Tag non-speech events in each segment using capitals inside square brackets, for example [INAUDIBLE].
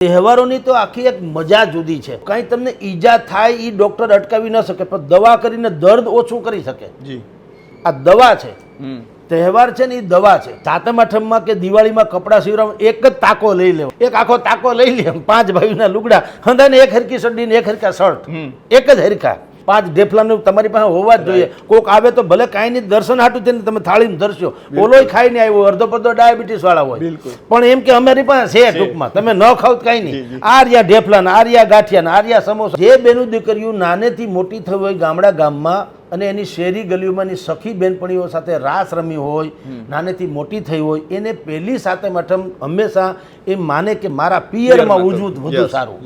તહેવારોની તો આખી એક મજા જુદી છે. કાંઈ તમને ઈજા થાય એ ડૉક્ટર અટકાવી ન શકે પણ દવા કરીને દર્દ ઓછું કરી શકે. જી. આ દવા છે. તહેવાર છે ને એ દવા છે. સાતમ આઠમમાં કે દિવાળીમાં કપડાં સીવડાવ એક જ તાકો લઈ લેવો. એક આખો તાકો લઈ લે પાંચ ભાઈના લુગડા. હંધાને એક હરકી સડીને એક હરકા શર્ટ. એક જ હરખા. પાંચ ઢેફલાનું તમારી પાસે હોવા જ જોઈએ. કોક આવે તો ભલે કાંઈ નહીં દર્શન હાટું થઈને તમે થાળીમાં ધરશો. ઓલોય ખાઈને આવ્યો અડધો પડધો ડાયાબિટીસ વાળા હોય. પણ એમ કે અમારી પાસે છે ટૂંકમાં. તમે ન ખાવ તો કાંઈ નહીં. આર્યા ઢેફલાને આર્યા ગાંઠિયાને આર્યા સમોસા. જે બેનું દીકરીઓ નાનેથી મોટી થઈ હોય ગામડા ગામમાં અને એની શેરી ગલીઓમાંની સખી બેનપણીઓ સાથે રાસ રમી હોય નાનેથી મોટી થઈ હોય એને પહેલી સાથે મઠમ હંમેશા એ માને કે મારા પિયરમાં ઉજવું વધુ સારું.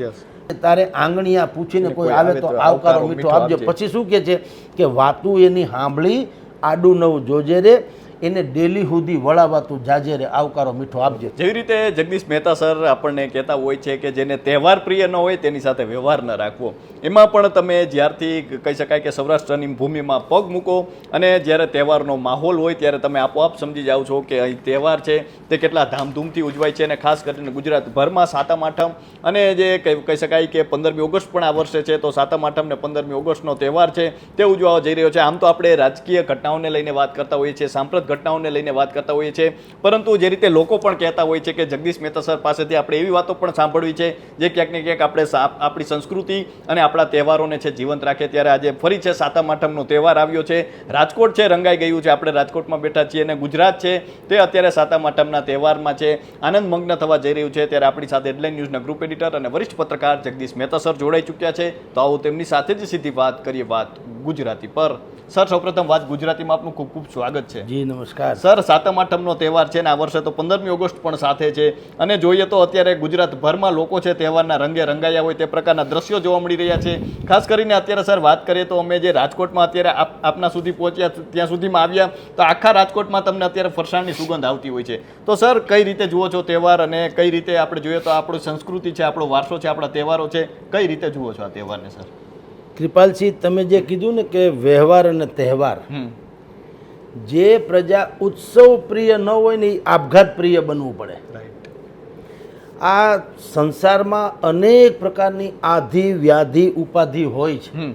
તારે આંગણીયા પૂછીને કોઈ આવે તો આવકારો મીઠો આપજો. પછી શું કે છે? કે વાતું એની સાંભળી આડું નવું જોજે રે. એને ડેલી સુધી વળાવાતું જાજેરે આવકારો મીઠો આપજે. જેવી રીતે જગદીશ મહેતા સર આપણને કહેતા હોય છે કે જેને તહેવાર પ્રિય ન હોય તેની સાથે વ્યવહાર ન રાખવો. એમાં પણ તમે જ્યારથી કહી શકાય કે સૌરાષ્ટ્રની ભૂમિમાં પગ મૂકો અને જ્યારે તહેવારનો માહોલ હોય ત્યારે તમે આપોઆપ સમજી જાઓ છો કે અહીં તહેવાર છે, તે કેટલા ધામધૂમથી ઉજવાય છે અને ખાસ કરીને ગુજરાતભરમાં સાતમ આઠમ અને જે કહી શકાય કે પંદરમી ઓગસ્ટ પણ આ વર્ષે છે, તો સાતમ આઠમ ને પંદરમી ઓગસ્ટનો તહેવાર છે, તે ઉજવવા જઈ રહ્યો છે. આમ તો આપણે રાજકીય ઘટનાઓને લઈને વાત કરતા હોઈએ છીએ, સાંપ્રત ઘટનાઓને લઈને વાત કરતા હોઈએ છીએ. પરંતુ જે રીતે લોકો પણ કહેતા હોય છે કે જગદીશ મહેતા સર પાસેથી આપણે એવી વાતો પણ સાંભળવી છે જે ક્યાંક ને ક્યાંક આપણે આપણી સંસ્કૃતિ અને આપણા તહેવારોને છે જીવંત રાખે. ત્યારે આજે ફરી છે સાતમ આઠમનો તહેવાર આવ્યો છે. રાજકોટ છે, રંગાઈ ગયું છે. આપણે રાજકોટમાં બેઠા છીએ અને ગુજરાત છે તે અત્યારે સાતમ આઠમના તહેવારમાં છે. આનંદ મગ્ન થવા જઈ રહ્યું છે. ત્યારે આપણી સાથે હેડલાઇન ન્યૂઝના ગ્રુપ એડિટર અને વરિષ્ઠ પત્રકાર જગદીશ મહેતા સર જોડાઈ ચૂક્યા છે. તો આવો તેમની સાથે જ સીધી વાત કરીએ વાત ગુજરાતી પર. સર, સૌપ્રથમ વાત ગુજરાતીમાં આપનું ખૂબ ખૂબ સ્વાગત છે. જી નમસ્કાર. સર સાતમ આઠમનો તહેવાર છે ને આ વર્ષે તો પંદરમી ઓગસ્ટ પણ સાથે છે. અને જોઈએ તો અત્યારે ગુજરાતભરમાં લોકો છે તહેવારના રંગે રંગાયા હોય તે પ્રકારના દ્રશ્યો જોવા મળી રહ્યા છે. ખાસ કરીને અત્યારે સર વાત કરીએ તો અમે જે રાજકોટમાં અત્યારે આપ- આપના સુધી પહોંચ્યા ત્યાં સુધીમાં આવ્યા તો આખા રાજકોટમાં તમને અત્યારે ફરસાણની સુગંધ આવતી હોય છે. તો સર કઈ રીતે જુઓ છો તહેવાર અને કઈ રીતે આપણે જોઈએ તો આપણી સંસ્કૃતિ છે આપણો વારસો છે આપણા તહેવારો છે કઈ રીતે જુઓ છો આ તહેવારને સર? કૃપાલસિંહ તમે જે કીધું ને કે વ્યવહાર અને તહેવાર જે પ્રજા ઉત્સવ પ્રિય ન હોય ને એ આપઘાત પ્રિય બનવું પડે. આ સંસારમાં અનેક પ્રકારની આધિ વ્યાધિ ઉપાધિ હોય છે.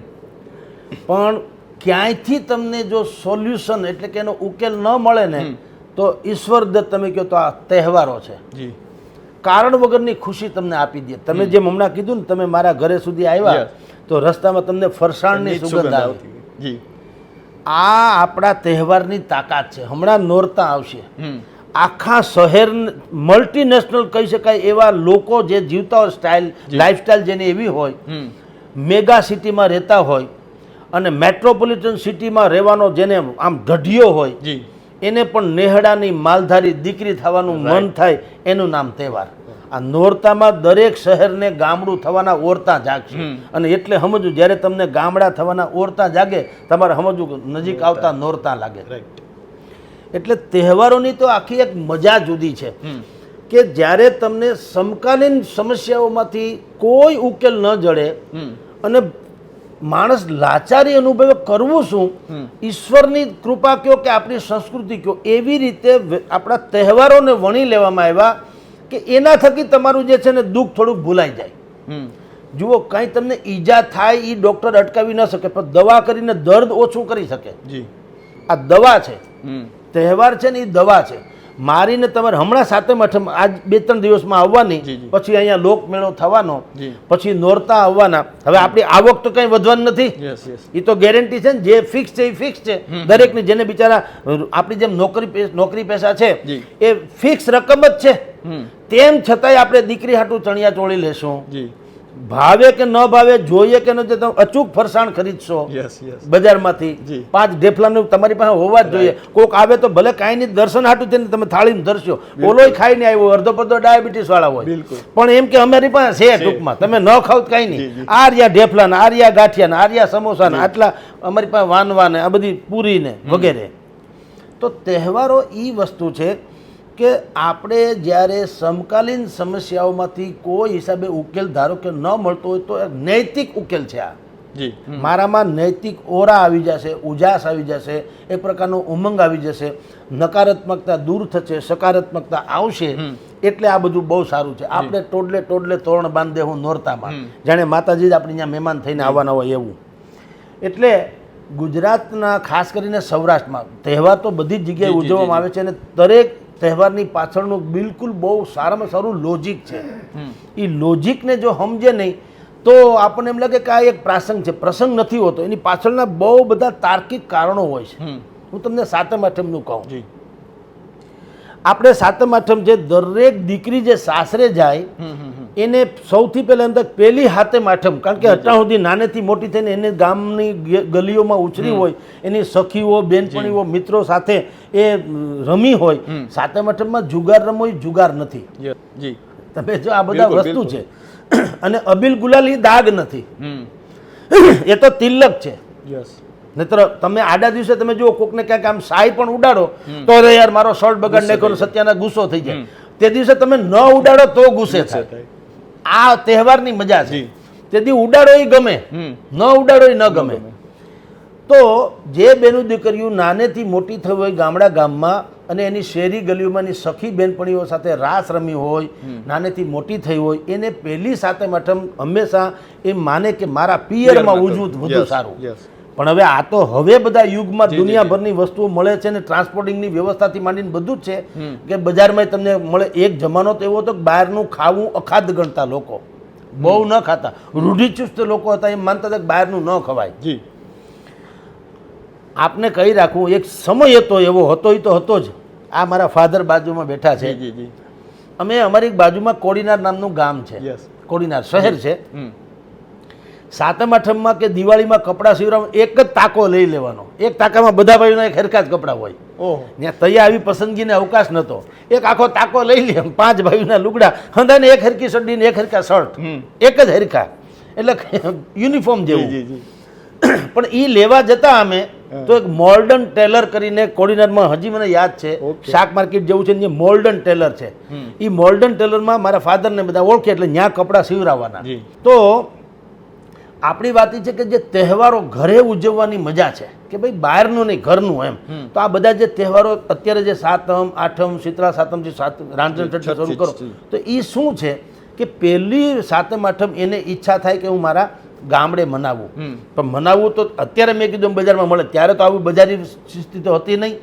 પણ ક્યાંયથી તમને જો સોલ્યુશન એટલે કે એનો ઉકેલ ન મળે ને તો ઈશ્વર દત્ત તમે કહો તો આ તહેવારો છે. કારણ વગરની ખુશી તમને આપી દે. તમે જેમ હમણાં કીધું ને તમે મારા ઘરે સુધી આવ્યા તો રસ્તામાં તમને ફરસાણની સુગંધ આવતી આ આપણા તહેવારની તાકાત છે. હમણાં નોરતા આવશે. આખા શહેર મલ્ટીનેશનલ કહી શકાય એવા લોકો જે જીવતા હોય સ્ટાઇલ લાઇફસ્ટાઇલ જેની એવી હોય મેગા સિટીમાં રહેતા હોય અને મેટ્રોપોલિટન સિટીમાં રહેવાનો જેને આમ ઢઢિયો હોય એને પણ નેહડાની માલધારી દીકરી થવાનું મન થાય એનું નામ તહેવાર. આ નોરતામાં દરેક શહેરને ગામડું થવાના ઓરતા જાગશે. અને એટલે સમજવું જ્યારે તમને ગામડા થવાના ઓરતા જાગે તમારે સમજવું નજીક આવતા નોરતા લાગે. એટલે તહેવારોની તો આખી એક મજા જુદી છે કે જ્યારે તમને સમકાલીન સમસ્યાઓમાંથી કોઈ ઉકેલ ન જડે અને માણસ લાચારી અનુભવે કરવું શું ઈશ્વરની કૃપા કયો કે આપણી સંસ્કૃતિ કયો એવી રીતે આપણા તહેવારોને વણી લેવામાં આવ્યા કે એના થકી તમારું જે છે ને દુઃખ થોડુંક ભૂલાઈ જાય. હમ. જુઓ કાંઈ તમને ઈજા થાય એ ડૉક્ટર અટકાવી ન શકે પણ દવા કરીને દર્દ ઓછું કરી શકે. જી. આ દવા છે. હમ. તહેવાર છે ને એ દવા છે. મારીને તમારે હમણાં સાતમ આઠમ આજ બે ત્રણ દિવસમાં આવવાની. પછી અહીંયા લોકમેળો થવાનો પછી નોરતા આવવાના. હવે આપણી આવક તો કંઈ વધવાની નથી. એ તો ગેરંટી છે ને જે ફિક્સ છે એ ફિક્સ છે. દરેકની જેને બિચારા આપણી જેમ નોકરી નોકરી પૈસા છે એ ફિક્સ રકમ જ છે. તેમ છતાંય આપણે દીકરી હાટું ચણિયા ચોળી લેશું. ભાવે કે ન ભાવે જોઈએ કે ન જોઈએ તમે અચૂક ફરસાણ ખરીદશો બજારમાંથી. પાંચ ઢેફલાનું તમારી પાસે હોવા જ જોઈએ. કોક આવે તો ભલે કાંઈ નહીં દર્શન હાટું થઈને તમે થાળીને ધરશો. ઓલોય ખાઈને આવ્યો અડધો પડધો ડાયાબિટીસ વાળા હોય. પણ એમ કે અમારી પાસે છે ટૂંકમાં. તમે ન ખાવ કાંઈ નહીં. જી. આર્યા ઢેફલાને આર્યા ગાંઠિયાને આર્યા સમોસાને આટલા અમારી પાસે વાનવાને આ બધી પૂરીને વગેરે. તો તહેવારો એ વસ્તુ છે કે આપણે જ્યારે સમકાલીન સમસ્યાઓમાંથી કોઈ હિસાબે ઉકેલ ધારો કે ન મળતો હોય તો નૈતિક ઉકેલ છે આ. મારામાં નૈતિક ઓરા આવી જશે ઉજાસ આવી જશે એક પ્રકારનો ઉમંગ આવી જશે નકારાત્મકતા દૂર થશે સકારાત્મકતા આવશે એટલે આ બધું બહુ સારું છે. આપણે ટોડલે ટોડલે તોરણ બાંધે હું નોરતામાં. જાણે માતાજી જ આપણે ત્યાં મહેમાન થઈને આવવાના હોય એવું. એટલે ગુજરાતના ખાસ કરીને સૌરાષ્ટ્રમાં તહેવાર તો બધી જ જગ્યાએ ઉજવવામાં આવે છે અને દરેક તહેવારની પાછળનું બિલકુલ બહુ સારામાં સારું લોજિક છે. એ લોજિકને જો સમજે નહીં તો આપણને એમ લાગે કે આ એક પ્રાસંગ છે. પ્રસંગ નથી હોતો. એની પાછળના બહુ બધા તાર્કિક કારણો હોય છે. હું તમને સાતમ આઠમનું કહું. જી. આપણે સાતમ આઠમ જે દરેક દીકરી જે સાસરે જાય એને સૌથી પહેલા અંદર પહેલી હાથમ આઠમ કારણ કે અત્યાર સુધી નાનેથી મોટી થઈને એને ગામની ગલીઓમાં ઉછરી હોય એની સખીઓ બેનપણીઓ મિત્રો સાથે એ રમી હોય સાતમ આઠમમાં જુગાર રમવો એ જુગાર નથી. તમે જો આ બધા વસ્તુ છે. [CLEARS THROAT] અને અબિલ ગુલાલ એ દાગ નથી. [CLEARS THROAT] એ તો તિલક છે. યસ. નહીતર તમે આડા દિવસે તમે જુઓ કોકને ક્યાંક આમ સાય પણ ઉડાડો તો અરે યાર મારો શર્ટ બગાડ નાખ્યો સત્યાના ગુસ્સો થઈ જાય. તે દિવસે તમે ન ઉડાડો તો ગુસ્સે થાય. આ તહેવારની મજા છે. તેથી ઉડાડો એ ગમે. ન ઉડાડો એ ન ગમે. તો જે બેનું દીકરીઓ નાનેથી મોટી થઈ હોય ગામડા ગામમાં અને એની શેરી ગલીઓમાંની સખી બેનપણીઓ સાથે રાસ રમી હોય નાનેથી મોટી થઈ હોય એને પહેલી સાથે મઠમ હંમેશા એ માને કે મારા પિયરમાં ઉજવું વધુ સારું. પણ હવે આ તો હવે બધા યુગમાં દુનિયાભરની વસ્તુઓ મળે છે ને ટ્રાન્સપોર્ટિંગની વ્યવસ્થાથી માંડીને બધું જ છે કે બજારમાં તમને મળે એક જમાનો તો એવો હતો કે બહારનું ખાવું અખાદ ગણતા લોકો. બહુ ન ખાતા. રૂઢિચુસ્ત લોકો હતા એમ માનતા હતા કે બહારનું ન ખવાય. જી. આપને કહી રાખવું એક સમય હતો એવો હતો એ તો હતો જ. આ મારા ફાધર બાજુમાં બેઠા છે. જી જી અમે અમારી બાજુમાં કોડીનાર નામનું ગામ છે. કોડીનાર શહેર છે. સાતમ આઠમમાં કે દિવાળીમાં કપડાં સીવડાવ એક જ તાકો લઈ લેવાનો. એક તાકામાં બધા ભાઈઓના એક હરખા જ કપડાં હોય. ઓહો. ત્યાં તૈયાર આવી પસંદગીને અવકાશ નહોતો. એક આખો તાકો લઈ લે પાંચ ભાઈઓના લુગડા હંધાને એક હરકી શરડી ને એક હરખા શર્ટ એક જ હરખા. એટલે યુનિફોર્મ જેવું. જી જી પણ એ લેવા જતા અમે તો એક મોલ્ડન ટેલર કરીને કોર્ડિનેટમાં હજી મને યાદ છે શાક માર્કેટ જેવું છે ને મોલ્ડન ટેલર છે. એ મોલ્ડન ટેલરમાં મારા ફાધરને બધા ઓળખે એટલે ત્યાં કપડાં સીવડાવવાના. તો આપણી વાત એ છે કે જે તહેવારો ઘરે ઉજવવાની મજા છે કે ભાઈ બહારનું નહીં ઘરનું એમ. તો આ બધા જે તહેવારો અત્યારે જે સાતમ આઠમ શીતળા સાતમથી સાત રાંધણ જી, ચટણી શરૂ કરો. તો એ શું છે કે પહેલી સાતમ આઠમ એને ઈચ્છા થાય કે હું મારા ગામડે મનાવું. પણ મનાવવું તો અત્યારે મેં કીધું બજારમાં મળે ત્યારે તો આવી બજારની સ્થિતિ તો હતી નહીં.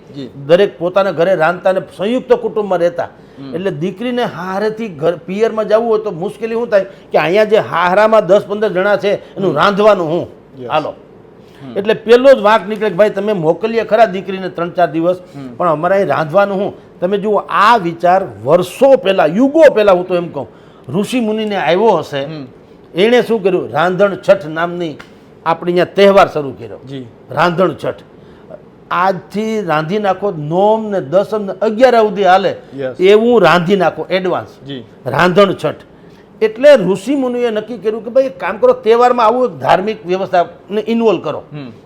દરેક પોતાના ઘરે રાંધતા અને સંયુક્ત કુટુંબમાં રહેતા. એટલે દીકરીને હારેથી ઘર પિયરમાં જવું હોય તો મુશ્કેલી શું થાય? કે અહીંયા જે હારામાં દસ પંદર જણા છે એનું રાંધવાનું હું? હાલો. એટલે પેલો જ વાંક નીકળે કે ભાઈ તમે મોકલીએ ખરા દીકરીને ત્રણ ચાર દિવસ પણ અમારે અહીં રાંધવાનું હું? તમે જુઓ આ વિચાર વર્ષો પહેલાં યુગો પહેલાં હું તો એમ કહું ઋષિ મુનિને આવ્યો હશે એણે શું કર્યું? રાંધણ છઠ નામની આપણી અહીંયા તહેવાર શરૂ કર્યો. રાંધણ છઠ. આજથી રાંધી નાખો નોમ ને દસમ ને અગિયાર સુધી હાલે. એવું રાંધી નાખો એડવાન્સ રાંધણ છઠ. એટલે ઋષિ મુનિએ નક્કી કર્યું કે ભાઈ કામ કરો તહેવારમાં આવું એક ધાર્મિક વ્યવસ્થાને ઇન્વોલ્વ કરો.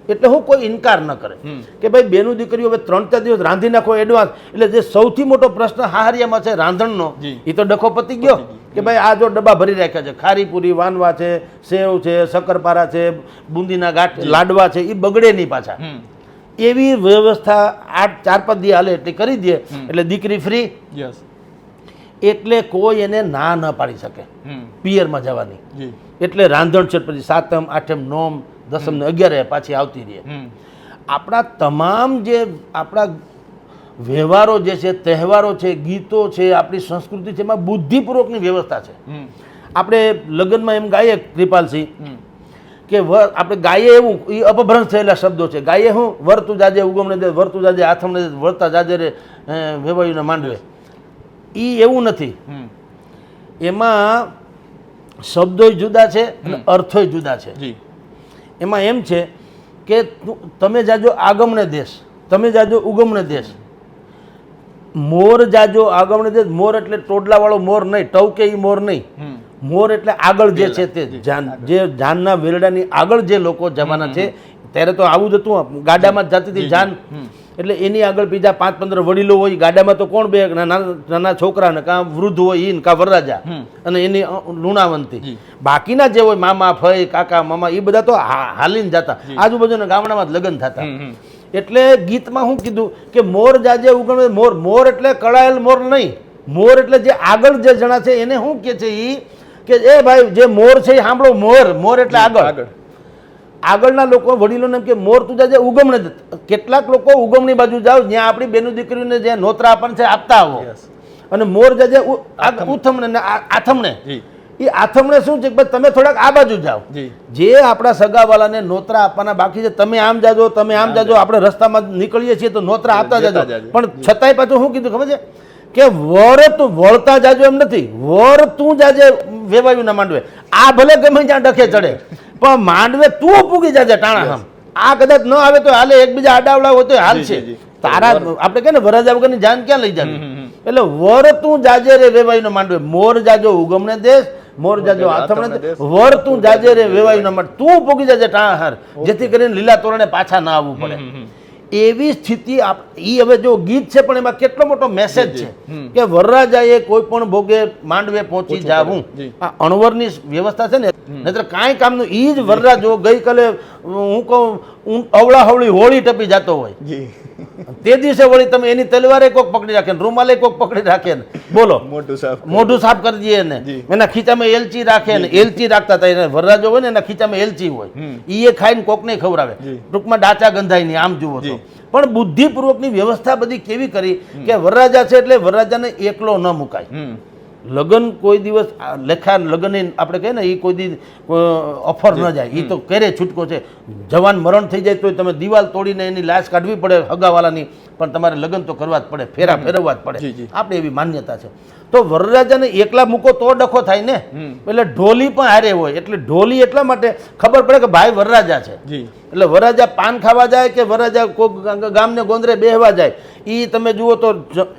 એટલે હું કોઈ ઇનકાર ન કરે. કે ભાઈ બેનું દીકરીઓ હવે ત્રણ ચાર દિવસ રાંધી નાખો એડવાન્સ એટલે જે સૌથી મોટો પ્રશ્ન હાહરિયામાં છે રાંધણનો. એ તો ડખો પતી ગયો. કે ભાઈ આ જો ડબ્બા ભરી રાખ્યા છે. ખારીપુરી વાનવા છે સેવ છે શક્કરપારા છે બુંદીના ગાંઠ લાડવા છે એ બગડે નહીં પાછા. એવી વ્યવસ્થા આઠ ચાર પાંચ દી હાલે એટલી કરી દે એટલે દીકરી ફ્રી યસ એટલે કોઈ એને ના ન પાડી શકે. પિયરમાં જવાની. એટલે રાંધણ છે પછી સાતમ આઠમ નોમ દસમ ને અગિયારે પાછી આવતી રહે. આપણા તમામ જે આપણા વ્યવહારો જે છે તહેવારો છે ગીતો છે આપણી સંસ્કૃતિ છે એમાં બુદ્ધિપૂર્વકની વ્યવસ્થા છે. આપણે લગ્નમાં એમ ગાઈએ કૃપાલસિંહ કે વર આપણે ગાયે એવું એ અપભ્રંશ થયેલા શબ્દો છે. ગાયે હું વર્તુ જાજે ઉગમને દે વર્તુ જાજે આથમને દે જાજે રે વેવાયુને માંડવે. એ એવું નથી. એમાં શબ્દોય જુદા છે અને અર્થોય જુદા છે. એમાં એમ છે કે તમે જાજો આગમણે દેશ તમે જાજો ઉગમણે દેશ. મોર જાજો આગમણે જે મોર એટલે ટોડલાવાળો મોર નહીં ટવકે એ મોર નહીં. મોર એટલે આગળ જે છે તે જાન જે જાનના વેરડાની આગળ જે લોકો જવાના છે ત્યારે તો આવું જ હતું ગાડામાં જતી હતી જાન. એટલે એની આગળ બીજા પાંચ પંદર વડીલો હોય ગાડામાં તો કોણ બે નાના નાના છોકરા ને કાં વૃદ્ધ હોય ઈન કાં વરરાજા. અને એની લુણાવંતી. બાકીના જે હોય મામા ફઈ કાકા મામા એ બધા તો હાલીને જતા. આજુબાજુના ગામડામાં જ લગ્ન થતા. એટલે ગીતમાં શું કીધું કે મોર જાજે ઉગમે મોર મોર એટલે કળાયેલ મોર નહીં. મોર એટલે જે આગળ જે જણા છે એને શું કે છે એ કે એ ભાઈ જે મોર છે એ સાંભળો મોર મોર એટલે આગળ. આગળ. આગળના લોકો વડીલોને એમ કે મોર તું જાજે ઉગમણે. કેટલાક લોકો ઉગમની બાજુ જાઓ જ્યાં આપણી બેનું દીકરીઓને જે નોતરા આપણને છે આપતા આવો. અને મોર જાજે ઉથમણે આથમણે. જી. એ આથમણે શું છે કે તમે થોડાક આ બાજુ જાઓ. જે. આપણા સગાવાલાને નોતરા આપવાના બાકી છે તમે આમ જાજો તમે આમ જાજો આપણે રસ્તામાં નીકળીએ છીએ તો નોતરા આપતા જાજો. પણ છતાંય પાછું શું કીધું ખબર છે? કે વર તું વળતા જાજો એમ નથી. વર તું જાજે વેવાયું ના માંડવે. આ ભલે ગમે ત્યાં ડખે ચડે પણ માંડવે તું પૂગી જાજે ટાણા હમ આ કદાચ ન આવે તો હાલે એકબીજા આડાવડા હોય તો હાલ છે. તારા આપણે કે ને વરજા વગરની જાન ક્યાં લઈ જાવી? હમ. એટલે વર તું જાજે રે વેવાયું ના માંડવે. મોર જાજો ઉગમણે દેશ મોર જાજો દેશ. વર તું જાજે રે વેવાયું ના તું પોગી જાજે ટાણા જેથી કરીને લીલા તોરણે પાછા ના આવવું પડે. એવી સ્થિતિ ઈ હવે જો ગીત છે પણ એમાં કેટલો મોટો મેસેજ છે. કે વરરાજાએ કોઈ પણ ભોગે માંડવે પહોંચી જાવું. આ અણવરની વ્યવસ્થા છે ને નહીતર કાંઈ કામનું ઈ જ વરરાજો ગઈકાલે હું કહું અવળા હવળી હોળી ટપી જતો હોય. તે દિવસે વળી તમે એની તલવારે કોક પકડી રાખે ને રૂમાલે કોક પકડી રાખે ને. બોલો. મોઢું સાફ મોઢું સાફ કરી દઈએ ને. એના ખીચામાં એલચી રાખે ને એલચી રાખતા હતા એને વરરાજો હોય ને એના ખીચામાં એલચી હોય. ઈ એ ખાઈને કોકને ખવડાવે. ટૂંકમાં ડાચા ગંધાય નહીં આમ જુઓ તો. પણ બુદ્ધિપૂર્વકની વ્યવસ્થા બધી કેવી કરી કે વરરાજા છે એટલે વરરાજાને એકલો ન મુકાય. લગ્ન કોઈ દિવસ લેખા લગ્ન આપણે કહીએ ને એ કોઈ દી ઓફર ન જાય. એ તો ક્યારે છૂટકો છે. જવાન મરણ થઈ જાય તોય તમે દિવાલ તોડીને એની લાશ કાઢવી પડે હગાવાલાની. પણ તમારે લગ્ન તો કરવા જ પડે ફેરા ફેરવવા જ પડે. આપણે એવી માન્યતા છે. તો વરરાજાને એકલા મૂકો તો ડખો થાય ને. એટલે ઢોલી પણ હારે હોય. એટલે ઢોલી એટલા માટે ખબર પડે કે ભાઈ વરરાજા છે. એટલે વરરાજા પાન ખાવા જાય કે વરરાજા કોઈ ગામને ગોંદરે બેહવા જાય? એ તમે જુઓ તો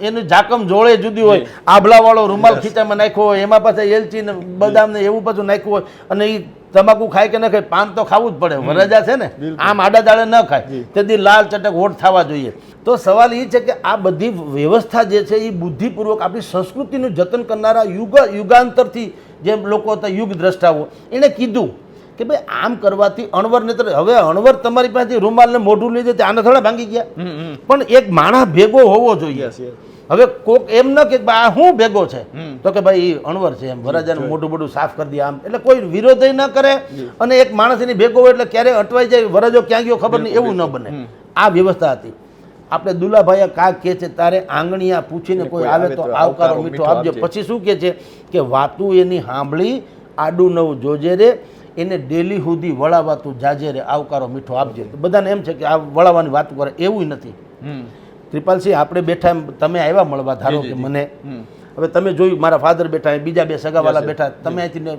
એનું જાકમ જોડે જુદી હોય. આભલાવાળો રૂમાલ ખીચામાં નાખ્યો હોય એમાં પાછા એલચી ને બદામ ને એવું બધું નાખ્યું હોય અને એ તમાકુ ખાય કે ન ખાય પાન તો ખાવું જ પડે. વરજા છે ને આમ આડા દાડે ન ખાય. તેથી લાલ ચટક હોઠ થવા જોઈએ. તો સવાલ એ છે કે આ બધી વ્યવસ્થા જે છે એ બુદ્ધિપૂર્વક આપણી સંસ્કૃતિનું જતન કરનારા યુગ યુગાંતરથી જે લોકો હતા યુગ દ્રષ્ટાઓ એણે કીધું કે ભાઈ આમ કરવાથી અણવર ને હવે અણવર તમારી પાસેથી રૂમાલને મોઢું લઈ જાય આને થોડા ભાંગી ગયા. પણ એક માણસ ભેગો હોવો જોઈએ. હવે કોક એમ ન કે ભાઈ આ હું ભેગો છે? તો કે ભાઈ અણવર છે એમ વરાજાનું મોટું મોટું સાફ કરી દે આમ. એટલે કોઈ વિરોધ ન કરે અને એક માણસ એની ભેગો હોય એટલે ક્યારે અટવાઈ જાય વરાજો ક્યાં ગયો ખબર નહીં એવું ન બને. આ વ્યવસ્થા હતી. આપણે દુલાભાઈ કા કે છે તારે આંગણીયા પૂછીને કોઈ આવે તો આવકારો મીઠો આપજો. પછી શું કે છે કે વાતું એની સાંભળી આડું નવું જોજે રે એને ડેલી સુધી વળાવાતું જાજે રે આવકારો મીઠો આપજે. બધાને એમ છે કે આ વળાવવાની વાત કરે એવું નથી. હમ કૃપાલસિંહ આપણે બેઠા તમે આવ્યા મળવા ધારો કે મને. હવે તમે જોયું મારા ફાધર બેઠા બીજા બે સગાવાલા. બેઠા તમે અહીંથી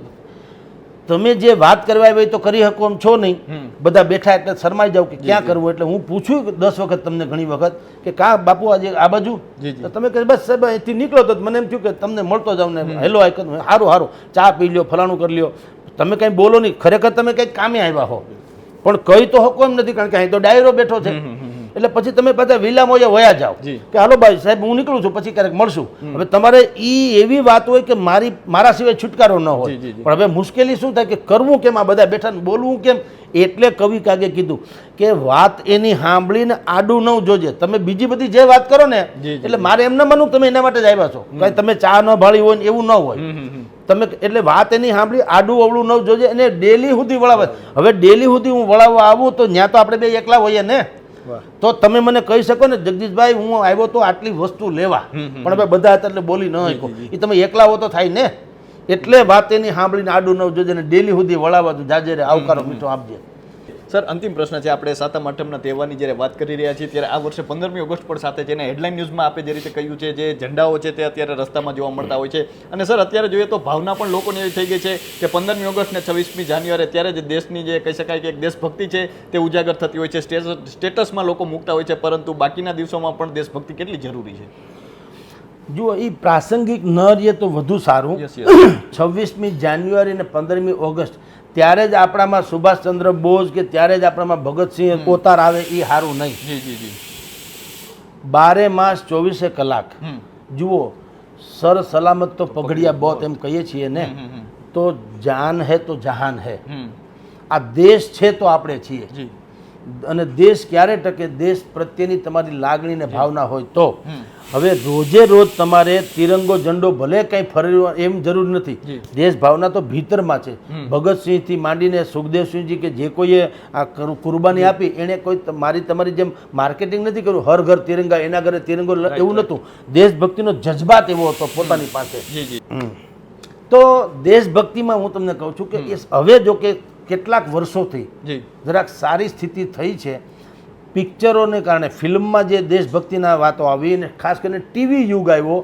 તમે જે વાત કરવા હોય તો કરી શકો એમ છો નહીં. બધા બેઠા એટલે શરમાઈ જાવ કે ક્યાં કરવું? એટલે હું પૂછ્યું દસ વખત તમને ઘણી વખત કે કા બાપુ આજે આ બાજુ. તો તમે કહે બસ સાહેબ અહીંથી નીકળો. તો મને એમ થયું કે તમને મળતો જાવ ને હેલો આઈ સારું સારું ચા પી લ્યો ફલાણું કરી લ્યો. તમે કંઈ બોલો નહીં. ખરેખર તમે કંઈક કામે આવ્યા હો. પણ કહી તો હકો એમ નથી કારણ કે અહીં તો ડાયરો બેઠો છે. એટલે પછી તમે પાછા વિલા મોજે વયા જાઓ. કે હાલો ભાઈ સાહેબ હું નીકળું છું પછી ક્યારેક મળશું. હવે તમારે એ એવી વાત હોય કે મારી મારા સિવાય છુટકારો ન હોય. પણ હવે મુશ્કેલી શું થાય કે કરવું કેમ આ બધા બેઠા બોલવું કેમ? એટલે કવિ કાગે કીધું કે વાત એની સાંભળીને આડું ન જોજે. તમે બીજી બધી જે વાત કરો ને એટલે મારે એમ ન માનવું તમે એના માટે જ આવ્યા છો. કાંઈ તમે ચા ન ભાળી હોય ને એવું ન હોય. તમે એટલે વાત એની સાંભળી આડું અવળું ન જોજે અને ડેલી સુધી વળાવે. હવે ડેલી સુધી હું વળાવવા આવું તો ત્યાં તો આપણે બે એકલા હોઈએ ને? તો તમે મને કહી શકો ને જગદીશભાઈ હું આવ્યો તો આટલી વસ્તુ લેવા. પણ હવે બધા હતા એટલે બોલી ન શકો એ તમે એકલા હો તો થાય ને. એટલે વાત એની સાંભળીને આડું ન જોજે ને ડેલી સુધી વળાવવા જાજે રે આવકારો મીઠો આપજે. સર અંતિમ પ્રશ્ન છે. આપણે સાતમ આઠમના તહેવારની જ્યારે વાત કરી રહ્યા છીએ ત્યારે આ વર્ષે પંદરમી ઓગસ્ટ પણ સાથે છે અને હેડલાઇન ન્યૂઝમાં આપે જે રીતે કહ્યું છે જે ઝંડાઓ છે તે અત્યારે રસ્તામાં જોવા મળતા હોય છે. અને સર અત્યારે જોઈએ તો ભાવના પણ લોકોની એવી થઈ ગઈ છે કે પંદરમી ઓગસ્ટ ને છવ્વીસમી જાન્યુઆરી ત્યારે જે દેશની જે કહી શકાય કે એક દેશભક્તિ છે તે ઉજાગર થતી હોય છે. સ્ટેટસમાં લોકો મૂકતા હોય છે પરંતુ બાકીના દિવસોમાં પણ દેશભક્તિ કેટલી જરૂરી છે? જુઓ એ પ્રાસંગિક ન રહીએ તો વધુ સારું. છવ્વીસમી જાન્યુઆરી અને પંદરમી ઓગસ્ટ ત્યારે જ આપણામાં સુભાષચંદ્ર બોઝ કે ત્યારે જ આપણામાં ભગતસિંહ કોતાર આવે એ સારું નહીં. બારે માસ ચોવીસે કલાક. જુઓ સર સલામત તો પગડિયા બોત એમ કહીએ છીએ ને તો જાન હે તો જહાન હે. આ દેશ છે તો આપણે છીએ. જી. અને દેશ ક્યારે ટકે દેશ પ્રત્યેની તમારી લાગણી ને ભાવના હોય તો. હવે રોજે રોજ તમારે તિરંગો ઝંડો ભલે કંઈ ફરવા એમ જરૂર નથી. દેશ ભાવના તો ભીતરમાં છે. ભગતસિંહથી માંડીને સુખદેવસિંહજી કે જે કોઈએ આ કુરબાની આપી એણે કોઈ મારી તમારી જેમ માર્કેટિંગ નથી કર્યું. હર ઘર તિરંગા એના ઘરે તિરંગો એવું નહોતું. દેશભક્તિનો જજબાત એવો હતો પોતાની પાસે. તો દેશભક્તિમાં હું તમને કહું છું કે હવે જો કે કેટલાક વર્ષોથી જરાક સારી સ્થિતિ થઈ છે. પિક્ચરોને કારણે ફિલ્મમાં જે દેશભક્તિના વાતો આવી અને ખાસ કરીને ટીવી યુગ આવ્યો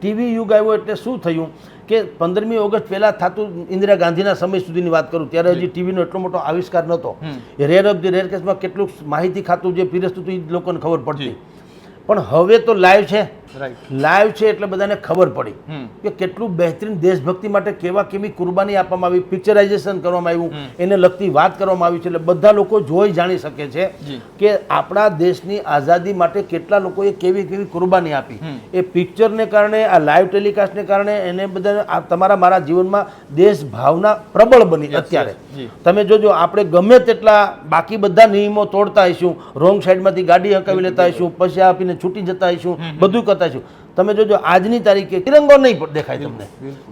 ટીવી યુગ આવ્યો એટલે શું થયું કે પંદરમી ઓગસ્ટ પહેલાં થતું ઇન્દિરા ગાંધીના સમય સુધીની વાત કરું ત્યારે હજી ટીવીનો એટલો મોટો આવિષ્કાર નહોતો. રેર ઓફ ધી રેર કેસમાં કેટલું માહિતી ખાતું જે પીરસતું હતું એ લોકોને ખબર પડતી. પણ હવે તો લાઈવ છે. લાઈવ છે એટલે બધાને ખબર પડી કે કેટલું બહેતરીન દેશભક્તિ માટે કેવા કેવી કુરબાની આપવામાં આવી પિક્ચરાઇઝેશન કરવામાં આવ્યું એને લગતી વાત કરવામાં આવી છે. એટલે બધા લોકો જોઈ જાણી શકે છે કે આપણા દેશની આઝાદી માટે કેટલા લોકોએ કેવી કેવી કુરબાની આપી. એ પિક્ચરને કારણે આ લાઈવ ટેલિકાસ્ટને કારણે એને બધા તમારા મારા જીવનમાં દેશ ભાવના પ્રબળ બની અત્યારે. તમે જોજો આપણે ગમે તેટલા બાકી બધા નિયમો તોડતા આવીશું રોંગ સાઈડમાંથી ગાડી હકાવી લેતા આવીશું પછી આપીને છૂટી જતા આવીશું બધું કરતા આવીશું તમે જોજો આજની તારીખે તિરંગો નહીં દેખાય તમને.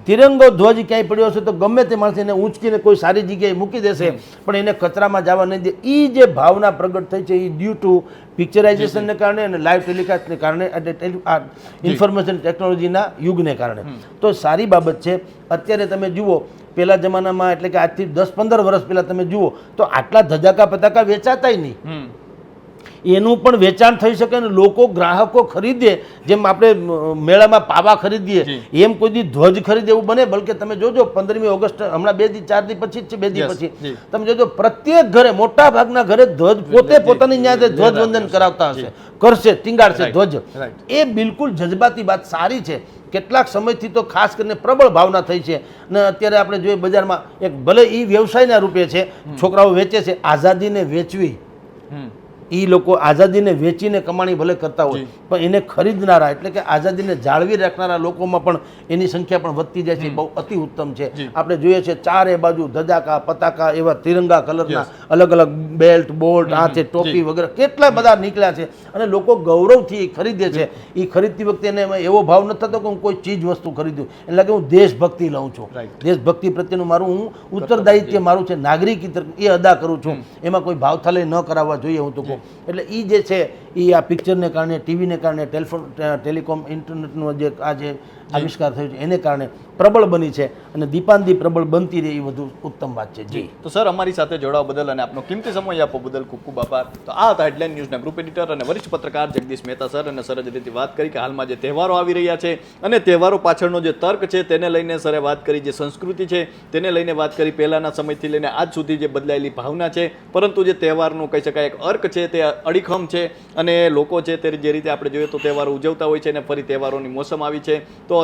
તિરંગો ધ્વજ ક્યાંય પડ્યો હશે તો ગમે તે માણસ એને ઊંચકીને કોઈ સારી જગ્યાએ મૂકી દેશે પણ એને કચરામાં જવા નહીં દે. એ જે ભાવના પ્રગટ થઈ છે એ ડ્યુ ટુ પિક્ચરાઇઝેશનને કારણે અને લાઈવ ટેલિકાસ્ટને કારણે એટલે આ ઇન્ફોર્મેશન ટેકનોલોજીના યુગને કારણે. તો સારી બાબત છે. અત્યારે તમે જુઓ પહેલા જમાનામાં એટલે કે આજથી દસ પંદર વર્ષ પહેલાં તમે જુઓ તો આટલા ધજાકા પતાકા વેચાતાય નહીં. એનું પણ વેચાણ થઈ શકે અને લોકો ગ્રાહકો ખરીદે જેમ આપણે મેળામાં પાવા ખરીદીએ એમ કોઈ દી ધ્વજ ખરીદે એવું બને બલકે તમે જોજો પંદરમી ઓગસ્ટ હમણાં બે દી ચાર દી પછી જ છે બે દી પછી. તમે જોજો પ્રત્યેક ઘરે મોટા ભાગના ઘરે ધ્વજ પોતે પોતાની ન્યાય ધ્વજવંદન કરાવતા હશે કરશે ટીંગાડશે ધ્વજ. એ બિલકુલ જજબાતી વાત સારી છે. કેટલાક સમયથી તો ખાસ કરીને પ્રબળ ભાવના થઈ છે. ને અત્યારે આપણે જોઈએ બજારમાં એક ભલે એ વ્યવસાયના રૂપે છે છોકરાઓ વેચે છે આઝાદીને વેચવી. એ લોકો આઝાદીને વેચીને કમાણી ભલે કરતા હોય પણ એને ખરીદનારા એટલે કે આઝાદીને જાળવી રાખનારા લોકોમાં પણ એની સંખ્યા પણ વધતી જાય છે બહુ અતિ ઉત્તમ છે. આપણે જોઈએ છે ચારે બાજુ ધજાકા પતાકા એવા તિરંગા કલરના અલગ અલગ બેલ્ટ બોલ્ટ આ છે ટોપી વગેરે કેટલા બધા નીકળ્યા છે અને લોકો ગૌરવથી એ ખરીદે છે. એ ખરીદતી વખતે એને એવો ભાવ નથી થતો કે હું કોઈ ચીજ વસ્તુ ખરીદ્યું. એટલે કે હું દેશભક્તિ લઉં છું. દેશભક્તિ પ્રત્યેનું મારું હું ઉત્તરદાયિત્વ મારું છે નાગરિક એ અદા કરું છું. એમાં કોઈ ભાવથાલય ન કરાવવા જોઈએ હું તો કહું. એટલે એ જે છે એ આ પિક્ચરને કારણે ટીવીને કારણે ટેલિફોન ટેલિકોમ ઇન્ટરનેટનો જે આ જે આવિષ્કાર થયો છે. એને કારણે પ્રબળ બની છે અને દીપાંદી પ્રબળ બનતી રહે એ વધુ ઉત્તમ વાત છે. જી. તો સર અમારી સાથે જોડાવા બદલ અને આપનો કિંમતી સમય આપો બદલ ખૂબ ખૂબ આભાર. તો આ હતા હેડલાઇન ન્યૂઝના ગ્રુપ એડિટર અને વરિષ્ઠ પત્રકાર જગદીશ મહેતા સર અને સર જ રીતે વાત કરી કે હાલમાં જે તહેવારો આવી રહ્યા છે અને તહેવારો પાછળનો જે તર્ક છે તેને લઈને સરે વાત કરી જે સંસ્કૃતિ છે તેને લઈને વાત કરી પહેલાના સમયથી લઈને આજ સુધી જે બદલાયેલી ભાવના છે. પરંતુ જે તહેવારનું કહી શકાય એક અર્ક છે તે અડીખમ છે અને લોકો છે તે જે રીતે આપણે જોઈએ તો તહેવારો ઉજવતા હોય છે અને ફરી તહેવારોની મોસમ આવી છે. તો